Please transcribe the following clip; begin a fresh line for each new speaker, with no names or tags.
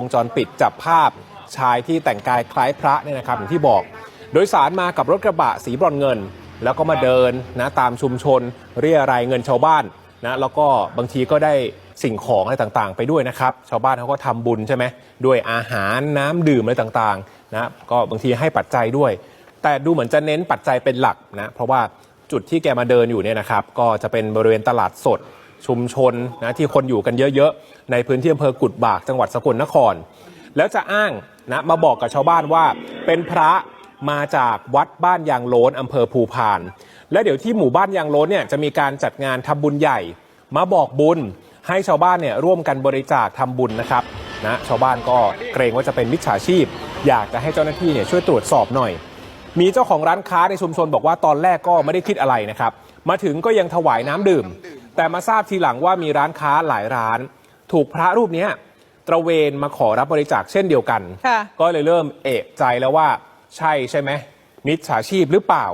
วงจรปิดจับภาพชายที่แต่งกายคล้ายพระเนี่ยนะครับอย่างที่บอก โดยสารมากับรถกระบะสีบรอนเงิน แล้วก็มาเดินนะตามชุมชน เรียรายเงินชาวบ้านนะแล้วก็บางทีก็ได้สิ่งของอะไรต่างๆ ไปด้วยนะครับชาวบ้านเขาก็ทำบุญใช่ไหมด้วยอาหารน้ำดื่มอะไรต่างๆนะก็บางทีให้ปัจจัยด้วย แต่ดูเหมือนจะเน้นปัจจัยเป็นหลักนะเพราะว่าจุดที่แกมาเดินอยู่เนี่ยนะครับก็จะเป็นบริเวณตลาดสด ชุมชนนะที่คนอยู่กันเยอะๆ ในพื้นที่อำเภอกุดบากจังหวัดสกลนคร แล้วจะอ้างนะมาบอกกับชาวบ้านว่า เป็นพระมาจากวัดบ้านยางโลนอำเภอภูพาน และเดี๋ยวที่หมู่บ้านยางโลนเนี่ยจะมีการจัดงานทำบุญใหญ่ มาบอกบุญให้ชาวบ้านเนี่ยร่วมกันบริจาคทำบุญนะครับนะชาวบ้านก็เกรงว่าจะเป็นมิจฉาชีพ อยากจะให้เจ้าหน้าที่เนี่ยช่วยตรวจสอบหน่อย มีเจ้าของร้านค้าในชุมชนบอกว่าตอนแรกก็ไม่ได้คิดอะไรนะครับ มาถึงก็ยังถวายน้ำดื่ม แต่มาทราบทีหลังว่ามีร้านค้าหลายร้าน ถูกพระรูปเนี้ยตระเวนมาขอรับบริจาคเช่นเดียวกัน
ค่ะ
ก็เลยเริ่มเอะใจแล้วว่าใช่ใช่ไหมมิจฉาชีพหรือเปล่า